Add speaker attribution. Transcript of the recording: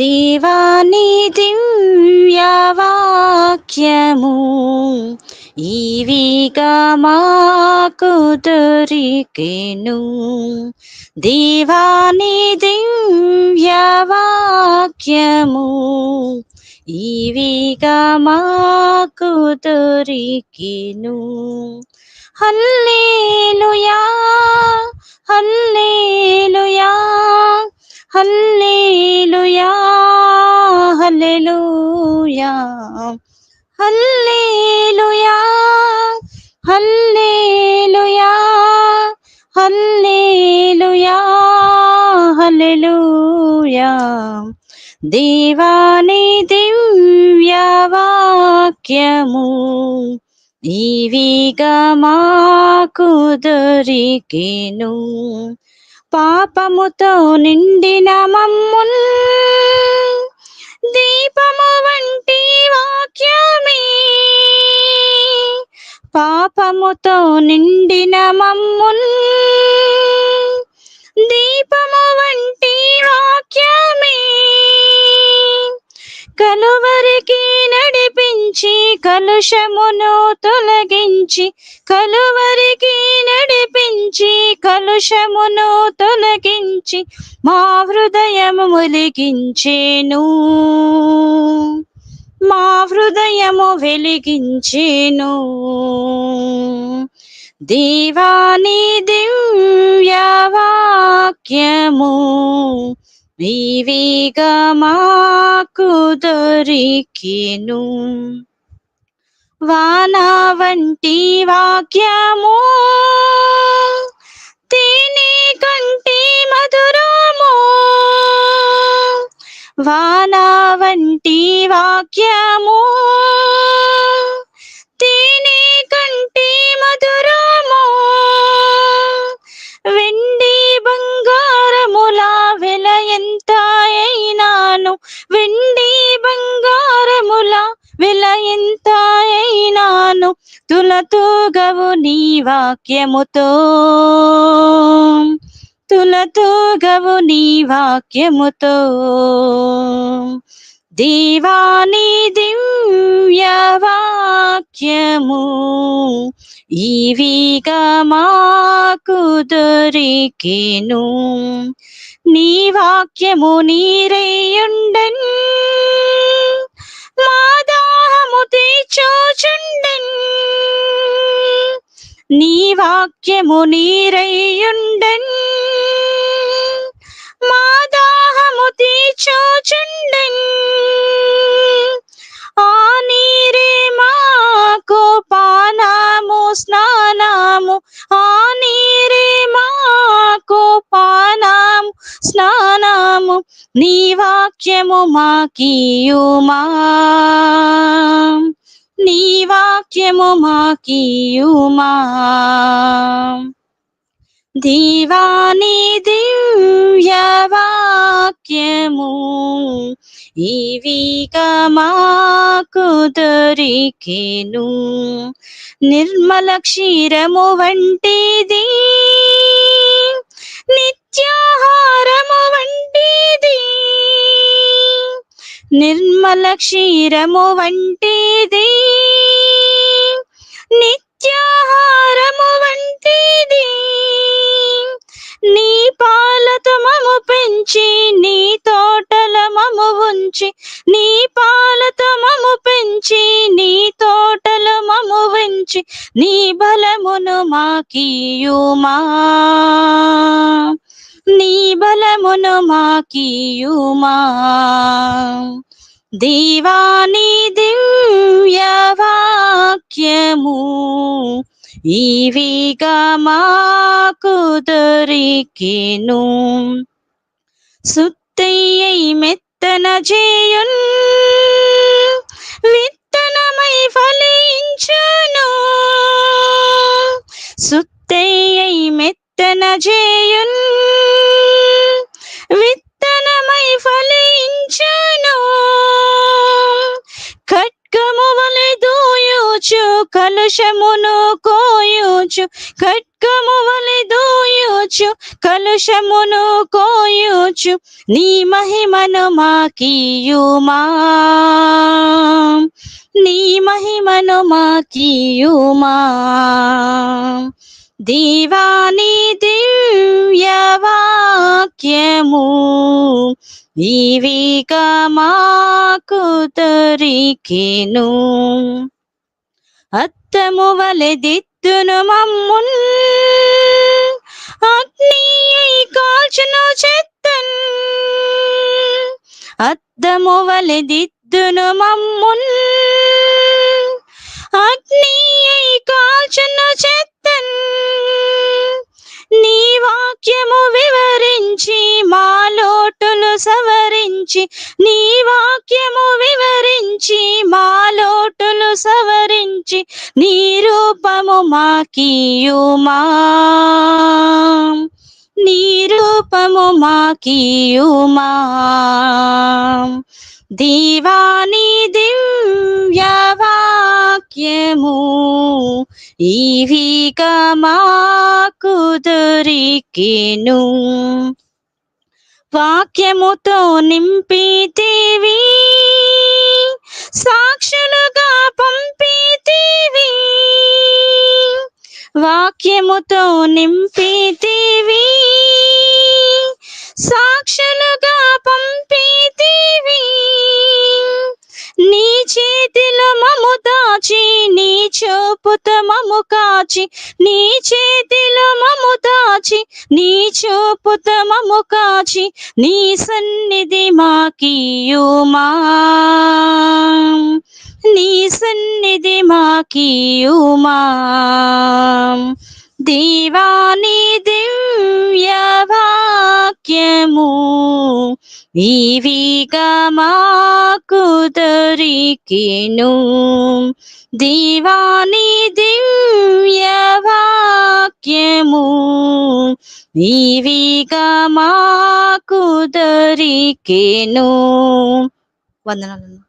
Speaker 1: దేవాని దివ్యవాక్యము ఈవిగా మాకు దొరికెను. దేవాని దివ్యవాక్యము ఈవిగా మాకు దొరికెను. హల్లేలుయా! Hallelujah hallelujah. దేవాని దివ్యవాక్యము ఈవిగా మాకు దొరికిను. పాపముతో నిండిన మమ్మున్ దీపము వంటి వాక్యమే. పాపముతో నిండిన మమ్మున్. దీపము వంటి వాక్యమే. కలువరికి నడిపించి కలుషమును తొలగించి కలువరికి నడిపించి కలుషమును తొలగించి మా హృదయము ములిగించేను. మా హృదయము వెలిగించేను. దేవాని దివ్యవాక్యము వివిగా మాకు దొరికెను. వాన వంటి వాక్యము తిని కంటి మధురము. వాన వంటి వాక్యము. తేనె కంటి మధురము. వెండి బంగారముల వెల ఎంత అయినాను? వెండి బంగారముల వెల ఎంత అయినాను? తులతూగవు నీ వాక్యముతో. తులతూగవు నీ వాక్యముతో. దేవాని దివ్యవాక్యము ఈవిగా మాకు దొరికెను. నీ వాక్యము నీరేయుండన్ మా దాహము తీర్చోచుండన్. నీ వాక్యము నీరేయుండన్ నీ వాక్యము మాకీయుమా? నీ వాక్యము మాకియుమా? దీవాని దివ్యవాక్యము ఈవిగా మాకు దొరికెను. నిర్మల క్షీరము వంటిది నిత్యాహార నిర్మల క్షీరము వంటిది. నిత్యాహారము వంటిది. నీ పాలతో మము పెంచి నీ తోటల మము ఉంచి నీ పాలతో మము పెంచి నీ తోటల మము ఉంచి నీ బలమును మాకీయుమా. నీ బలమును మాకియుమా దీవాని దివ్యవాక్యము ఈవిగా మాకు దొరికెను సుత్తయ్యై మెత్తన చేయున్ కలుషమును కోయుచు ఖడ్గము వలె దూయుచు కలుషమును కోయుచు నీ మహిమను మాకీయుమా. నీ మహిమను మాకీయుమా. దీవాని దివ్యవాక్యము వాక్యము ఈవిక మాకు దొరికెను అత్తము వలె దిద్దును మమ్మున్. అగ్ని అయి కాల్చును చెత్తన్. అత్తము వలె దిద్దును మమ్మున్. అగ్ని అయి కాల్చును చెత్తన్. నీ వాక్యము వివరించి మా లోటులు సవరించి నీ వాక్యము వివరించి మా లోటులు సవరించి నీ రూపము మాకీయుమా. నీ రూపము మాకీయుమా. దీవాని దివ్యవాక్యము వాక్యము ఈవిక మాకు దొరికెను. వాక్యముతో నింపితివి సాక్షులుగా పంపితీవి. వాక్యముతో నింపితీవి. సాక్షులుగా పంపితీ చేతిలో మము దాచి నీ చూపుత మము కాచి నీ చేతిలో మము దాచి నీ చూపుత మము కాచి నీ సన్నిధి మాకియుమా. నీ సన్నిధి మాకియుమా. దీవాని దివ్య వాక్యము ఈవిగా మాకు దొరికెను. దీవాని దివ్య వాక్యము ఈవిగా మాకు దొరికెను. వందనాలు.